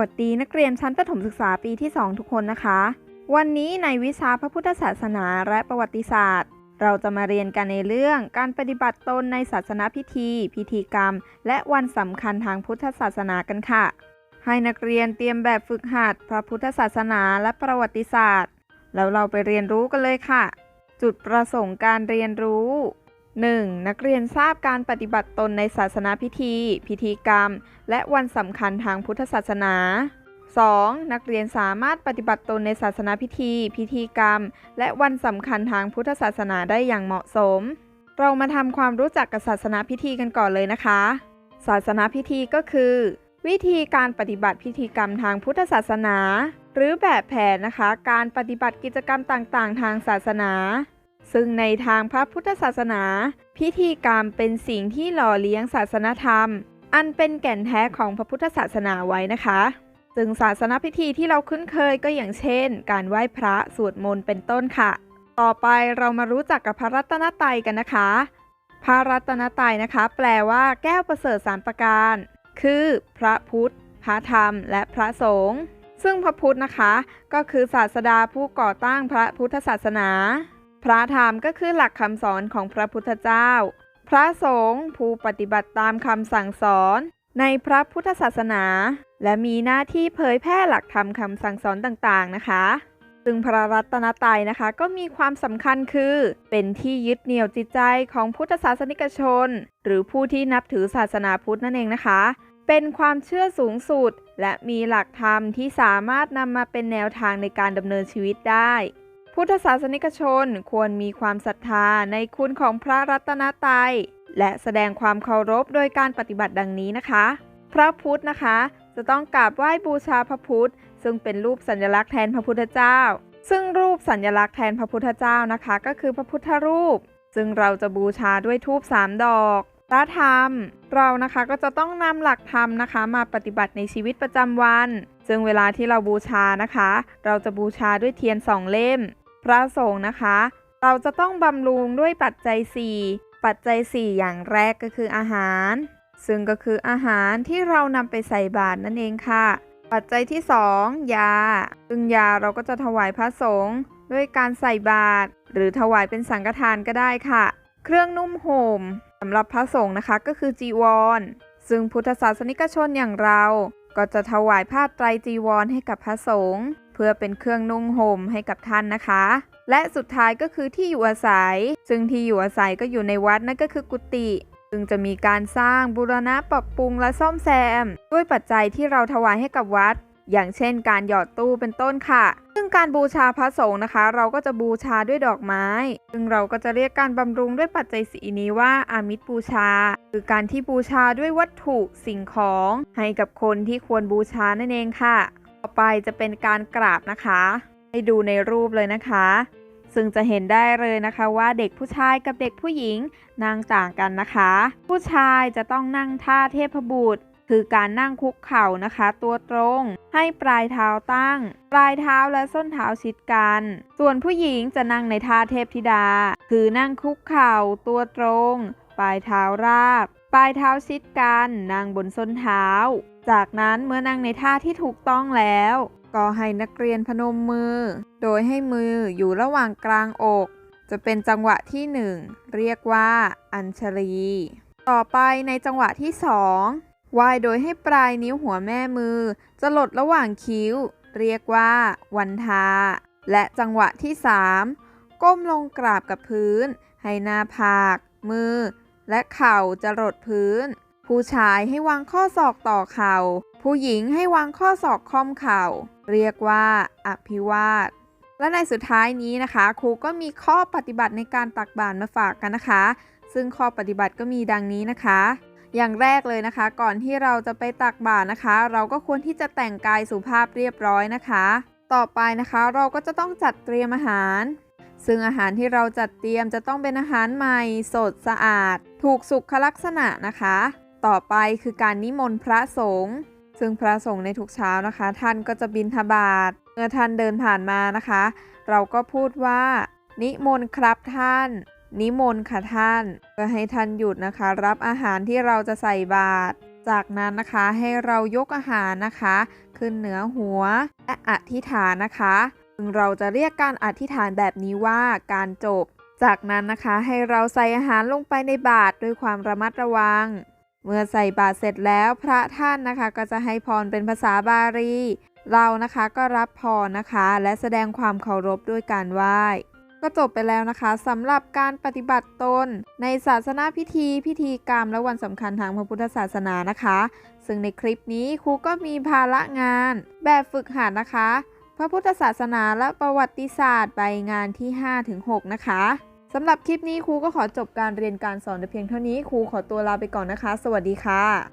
วัสดีนักเรียนชั้นประถมศึกษาปีที่ 2 ทุกคนนะคะ วันนี้ในวิชาพระพุทธศาสนาและประวัติศาสตร์ เราจะมาเรียนกันในเรื่องการปฏิบัติตนในศาสนาพิธี พิธีกรรม และวันสำคัญทางพุทธศาสนากันค่ะ ให้นักเรียนเตรียมแบบฝึกหัดพระพุทธศาสนาและประวัติศาสตร์ แล้วเราไปเรียนรู้กันเลยค่ะ จุดประสงค์การเรียนรู้ 1. นักเรียนทราบการปฏิบัติตนในศาสนาพิธี พิธีกรรม และวันสำคัญทางพุทธศาสนา 2. นักเรียนสามารถปฏิบัติตนในศาสนาพิธี พิธีกรรม และวันสำคัญทางพุทธศาสนาได้อย่างเหมาะสม เรามาทำความรู้จักกับศาสนาพิธีกันก่อนเลยนะคะ ศาสนาพิธีก็คือ วิธีการปฏิบัติพิธีกรรมทางพุทธศาสนา หรือแบบแผนนะคะ การปฏิบัติกิจกรรมต่างๆ ทางศาสนา ซึ่งในทางพระพุทธศาสนา พิธีกรรมเป็นสิ่งที่หล่อเลี้ยงศาสนธรรม อันเป็นแก่นแท้ของพระพุทธศาสนาไว้นะคะซึ่งศาสนาพิธีที่เราคุ้นเคยก็อย่างเช่น การไหว้พระสวดมนต์เป็นต้นค่ะ ต่อไปเรามารู้จักกับพระรัตนตรัยกันนะคะ พระรัตนตรัยนะคะ แปลว่าแก้วประเสริฐสามประการ คือ พระพุทธ พระธรรม และพระสงฆ์ซึ่งพระพุทธนะคะ ก็คือศาสดาผู้ก่อตั้งพระพุทธศาสนา พระธรรมก็คือหลักคำสอนของพระพุทธเจ้า พระสงฆ์ผู้ปฏิบัติตามคำสั่งสอน ในพระพุทธศาสนา และมีหน้าที่เผยแพร่หลักธรรมคำสั่งสอนต่างๆนะคะ ซึ่งพระรัตนตรัยนะคะก็มีความสำคัญคือ เป็นที่ยึดเหนี่ยวจิตใจของพุทธศาสนิกชน หรือผู้ที่นับถือศาสนาพุทธนั่นเองนะคะ เป็นความเชื่อสูงสุด และมีหลักธรรมที่สามารถนำมาเป็นแนวทางในการดำเนินชีวิตได้ พุทธศาสนิกชนควรมีความศรัทธาในคุณของพระรัตนตรัยและแสดงความเคารพโดยการปฏิบัติดังนี้นะคะ พระพุทธนะคะ จะต้องกราบไหว้บูชาพระพุทธ ซึ่งเป็นรูปสัญลักษณ์แทนพระพุทธเจ้า ซึ่งรูปสัญลักษณ์แทนพระพุทธเจ้านะคะ ก็คือพระพุทธรูป ซึ่งเราจะบูชาด้วยธูปสามดอกพระธรรม เรานะคะก็จะต้องนำหลักธรรมนะคะ มาปฏิบัติในชีวิตประจำวัน ซึ่งเวลาที่เราบูชานะคะ เราจะบูชาด้วยเทียนสองเล่ม พระสงฆ์นะคะ เราจะต้องบำรุงด้วยปัจจัย 4 ปัจจัย 4 อย่างแรกก็คืออาหาร ซึ่งก็คืออาหารที่เรานำไปใส่บาตรนั่นเองค่ะ ปัจจัยที่ 2 ยา ซึ่งยาเราก็จะถวายพระสงฆ์ด้วยการใส่บาตรหรือถวายเป็นสังฆทานก็ได้ค่ะ เครื่องนุ่มห่มสำหรับพระสงฆ์นะคะก็คือจีวร ซึ่งพุทธศาสนิกชนอย่างเราก็จะถวายผ้าไตรจีวรให้กับพระสงฆ์ เพื่อเป็นเครื่องนุ่งห่มให้กับท่านนะคะ และสุดท้ายก็คือที่อยู่อาศัย ซึ่งที่อยู่อาศัยก็อยู่ในวัดนั่นก็คือกุฏิซึ่งจะมีการสร้างบูรณะปรับปรุงและซ่อมแซม ด้วยปัจจัยที่เราถวายให้กับวัด อย่างเช่น การหยอดตู้เป็นต้นค่ะ ซึ่งการบูชาพระสงฆ์นะคะ เราก็จะบูชาด้วยดอกไม้ ซึ่งเราก็จะเรียกการบำรุงด้วยปัจจัยสีนี้ว่าอามิตรบูชา คือการที่บูชาด้วยวัตถุสิ่งของ ให้กับคนที่ควรบูชานั่นเองค่ะ ต่อไปจะเป็นการกราบนะคะ ให้ดูในรูปเลยนะคะ ซึ่งจะเห็นได้เลยนะคะว่าเด็กผู้ชายกับเด็กผู้หญิงนั่งต่างกันนะคะ ผู้ชายจะต้องนั่งท่าเทพบุตรคือการนั่งคุกเข่านะคะ ตัวตรง ให้ปลายเท้าตั้ง ปลายเท้าและส้นเท้าชิดกัน ส่วนผู้หญิงจะนั่งในท่าเทพธิดา คือนั่งคุกเข่าตัวตรง ปลายเท้าราบ ปลายเท้าชิดกันนั่งบนส้นเท้า จากนั้นเมื่อนั่งในท่าที่ถูกต้องแล้ว ก็ให้นักเรียนพนมมือ โดยให้มืออยู่ระหว่างกลางอก จะเป็นจังหวะที่ 1 เรียกว่า อัญชลี ต่อไปในจังหวะที่2ไหว้โดยให้ปลายนิ้วหัวแม่มือ จะหลดระหว่างคิ้ว เรียกว่า วันทา และจังหวะที่ 3 ก้มลงกราบกับพื้น ให้หน้าผาก มือ และเข่าจะหลดพื้น ผู้ชายให้วางข้อศอกต่อเข่า ผู้หญิงให้วางข้อศอกค่อมเข่า เรียกว่าอภิวาท และในสุดท้ายนี้นะคะ ครูก็มีข้อปฏิบัติในการตักบาตรมาฝากกันนะคะ ซึ่งข้อปฏิบัติก็มีดังนี้นะคะ อย่างแรกเลยนะคะ ก่อนที่เราจะไปตักบาตรนะคะ เราก็ควรที่จะแต่งกายสุภาพเรียบร้อยนะคะ ต่อไปนะคะเราก็จะต้องจัดเตรียมอาหาร ซึ่งอาหารที่เราจัดเตรียมจะต้องเป็นอาหารใหม่ สดสะอาด ถูกสุขลักษณะนะคะ ต่อไปคือการนิมนต์พระสงฆ์ซึ่งพระสงฆ์ในทุกเช้านะคะ ท่านก็จะบิณฑบาตเมื่อท่านเดินผ่านมานะคะ เราก็พูดว่า นิมนต์ครับท่าน นิมนต์ค่ะท่านเพื่อให้ท่านหยุดนะคะ รับอาหารที่เราจะใส่บาตรจากนั้นนะคะให้เรายกอาหารนะคะ ขึ้นเหนือหัวและอธิษฐานนะคะ ซึ่งเราจะเรียกการอธิษฐานแบบนี้ว่าการจบ จากนั้นนะคะให้เราใส่อาหารลงไปในบาตรด้วยความระมัดระวัง เมื่อใส่บาตรเสร็จแล้วพระท่านนะคะก็จะให้พรเป็นภาษาบาลี เรานะคะก็รับพรนะคะ และแสดงความเคารพด้วยการไหว้ก็จบไปแล้วนะคะสำหรับการปฏิบัติตน ในศาสนาพิธี พิธีกรรมและวันสำคัญทางพระพุทธศาสนานะคะ ซึ่งในคลิปนี้ครูก็มีภาระงาน แบบฝึกหัดนะคะ พระพุทธศาสนาและประวัติศาสตร์ใบงานที่ 5-6 นะคะสำหรับคลิปนี้ครูก็ขอจบการเรียนการสอนแต่เพียงเท่านี้ครูขอตัวลาไปก่อนนะคะ สวัสดีค่ะ